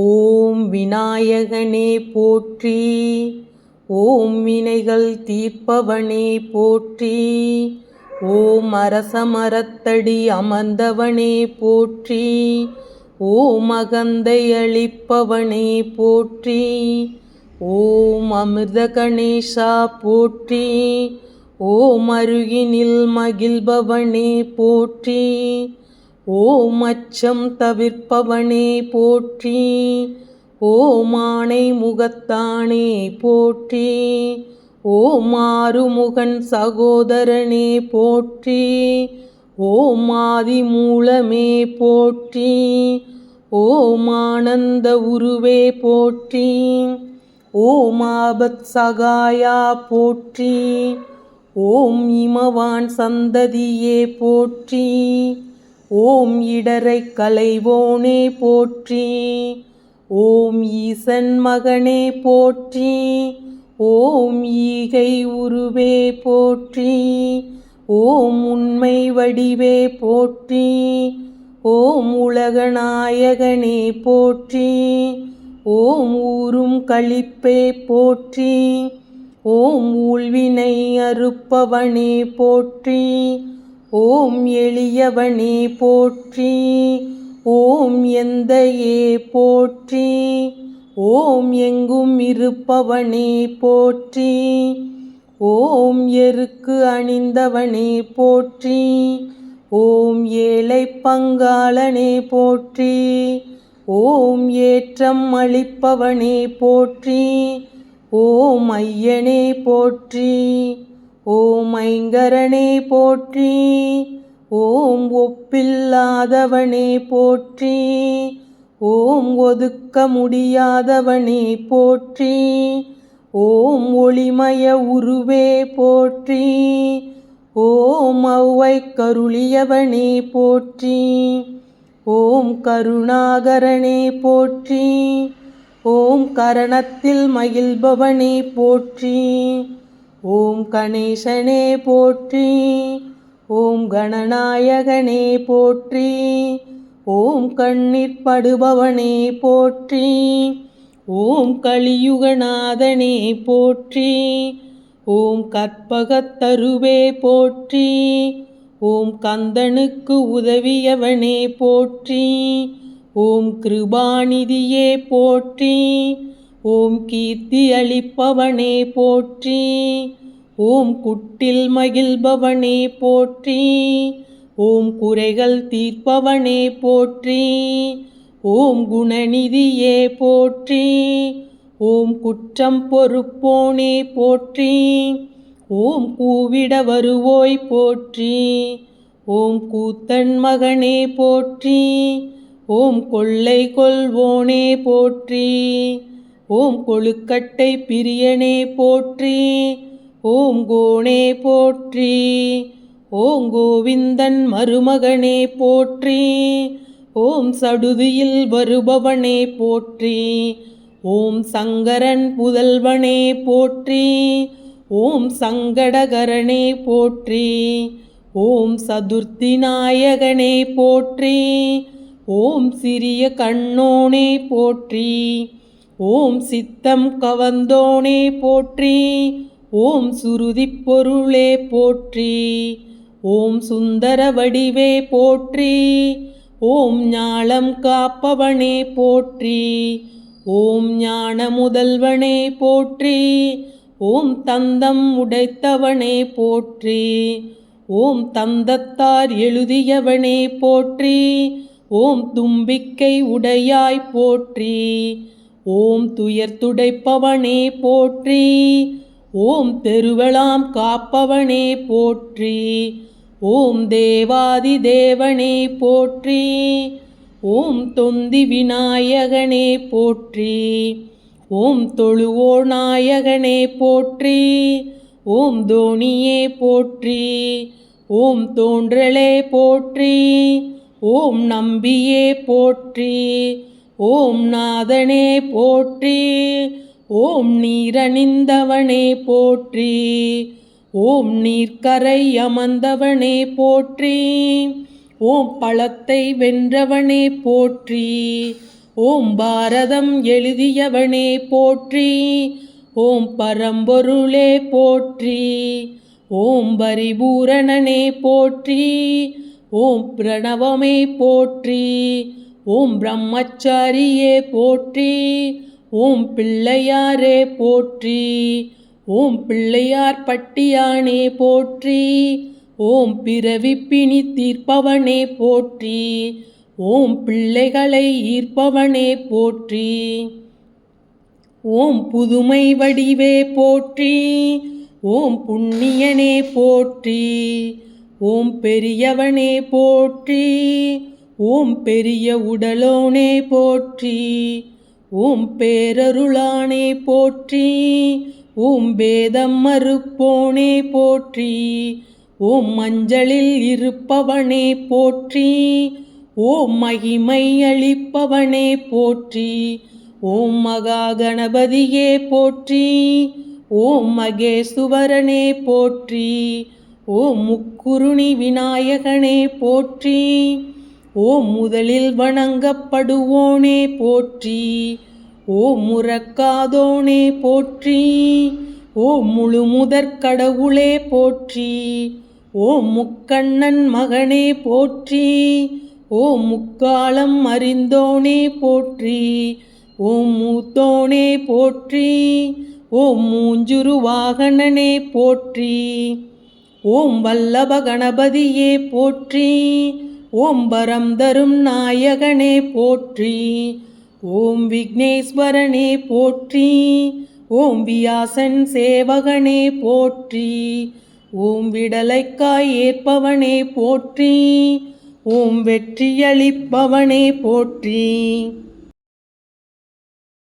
ஓம் விநாயகனே போற்றி. ஓம் வினைகள் தீர்ப்பவனே போற்றி. ஓம் அரசமரத்தடி அமர்ந்தவனே போற்றி. ஓம் அகந்தை அளிப்பவனே போற்றி. ஓம் அமிர்த கணேசா போற்றி. ஓம் அருகினில் மகிழ்பவனே போற்றி. ஓம் அச்சம் தவிர்ப்பவனே போற்றி. ஓம் ஆணை முகத்தானே போற்றி. ஓம் ஆறுமுகன் சகோதரனே போற்றி. ஓம் ஆதி மூலமே போற்றி. ஓம் ஆனந்த உருவே போற்றி. ஓம் ஆபத் சகாயா போற்றி. ஓம் இமவான் சந்ததியே போற்றி. ஓம் இடரை கலைவோனே போற்றி ஓம் ஈசன் மகனே போற்றி ஓம் ஈகை உருவே போற்றி ஓம் உண்மை வடிவே போற்றி ஓம் உலகநாயகனே போற்றி ஓம் ஊரும் களிப்பே போற்றி ஓம் ஊழ்வினை அறுப்பவனே போற்றி ஓம் எளியவனே போற்றி ஓம் எந்தையே போற்றி ஓம் எங்கும் இருப்பவனே போற்றி ஓம் எருக்கு அணிந்தவனே போற்றி ஓம் ஏழை பங்காளனே போற்றி ஓம் ஏற்றம் அளிப்பவனே போற்றி ஓம் ஐயனே போற்றி. ஓம் ஐங்கரனே போற்றி ஓம் ஒப்பில்லாதவனே போற்றி ஓம் ஒதுக்க முடியாதவனே போற்றி ஓம் ஒளிமய உருவே போற்றி ஓம் ஔவை கருளியவனே போற்றி ஓம் கருணாகரனே போற்றி ஓம் கரணத்தில் மகிழ்பவனே போற்றி. ஓம் கணேசனே போற்றி ஓம் கணநாயகனே போற்றி ஓம் கண்ணீர் படுபவனே போற்றி ஓம் கலியுகநாதனே போற்றி ஓம் கற்பகத்தருவே போற்றி ஓம் கந்தனுக்கு உதவியவனே போற்றி ஓம் கிருபாநிதியே போற்றி ஓம் கீர்த்தி அளிப்பவனே போற்றி. ஓம் குட்டில் மகிழ்பவனே போற்றி. ஓம் குறைகள் தீர்ப்பவனே போற்றி. ஓம் குணநிதியே போற்றி. ஓம் குற்றம் பொறுப்போனே போற்றி. ஓம் கூவிட வருவோய் போற்றி. ஓம் கூத்தன் மகனே போற்றி. ஓம் கொள்ளை கொள்வோனே போற்றி. ஓம் கொழுக்கட்டை பிரியனே போற்றி ஓம் கோணே போற்றி ஓம் கோவிந்தன் மருமகனே போற்றி ஓம் சடுதியில் வருபவனே போற்றி ஓம் சங்கரன் புதல்வனே போற்றி ஓம் சங்கடகரனே போற்றி ஓம் சதுர்த்தி நாயகனே போற்றி ஓம் சிறிய கண்ணோனே போற்றி ஓம் சித்தம் கவந்தோனே போற்றி ஓம் சுருதி பொருளே போற்றி ஓம் சுந்தர வடிவே போற்றி ஓம் ஞாளம் காப்பவனே போற்றி ஓம் ஞான முதல்வனே போற்றி ஓம் தந்தம் உடைத்தவனே போற்றி ஓம் தந்தத்தார் எழுதியவனே போற்றி ஓம் தும்பிக்கை உடையாய் போற்றி ஓம் துயர் துடைப்பவனே போற்றி. ஓம் தெருவெளாம் காப்பவனே போற்றி. ஓம் தேவாதி தேவனே போற்றி. ஓம் தொந்தி விநாயகனே போற்றி. ஓம் தொழுவோர் நாயகனே போற்றி. ஓம் தோணியே போற்றி. ஓம் தோன்றலே போற்றி. ஓம் நம்பியே போற்றி. ஓம் நாதனே போற்றி ஓம் நீரணிந்தவனே போற்றி ஓம் நீர்க்கரை அமர்ந்தவனே போற்றி ஓம் பழத்தை வென்றவனே போற்றி ஓம் பாரதம் எழுதியவனே போற்றி ஓம் பரம்பொருளே போற்றி ஓம் பரிபூரணனே போற்றி ஓம் பிரணவமே போற்றி ஓம் பிரம்மச்சாரியே போற்றி ஓம் பிள்ளையாரே போற்றி ஓம் பிள்ளையார் பட்டியானே போற்றி ஓம் பிறவிப்பிணி தீர்ப்பவனே போற்றி ஓம் பிள்ளைகளை ஈர்ப்பவனே போற்றி ஓம் புதுமை வடிவே போற்றி ஓம் புண்ணியனே போற்றி ஓம் பெரியவனே போற்றி ஓம் பெரிய உடலோனே போற்றி ஓம் பேரருளானே போற்றி ஓம் வேதம் மறுப்போனே போற்றி ஓம் மஞ்சளில் இருப்பவனே போற்றி ஓம் மகிமை அளிப்பவனே போற்றி ஓம் மகா கணபதியே போற்றி ஓம் மகேசுவரனே போற்றி ஓம் முக்குருணி விநாயகனே போற்றி ஓ முதலில் வணங்கப்படுவோனே போற்றி ஓ முறக்காதோனே போற்றி ஓ முழு முதற் கடவுளே போற்றி ஓ முக்கண்ணன் மகனே போற்றி ஓ முக்காலம் அறிந்தோனே போற்றி ஓ மூத்தோனே போற்றி ஓ மூஞ்சுரு வாகனனே போற்றி ஓம் வல்லப கணபதியே போற்றி ஓம்பரம் தரும் நாயகனே போற்றி. ஓம் விக்னேஸ்வரனே போற்றி. ஓம் வியாசன் சேவகனே போற்றி. ஓம் விடலைக்காய் ஏற்பவனே போற்றி. ஓம் வெற்றியளிப்பவனே போற்றி.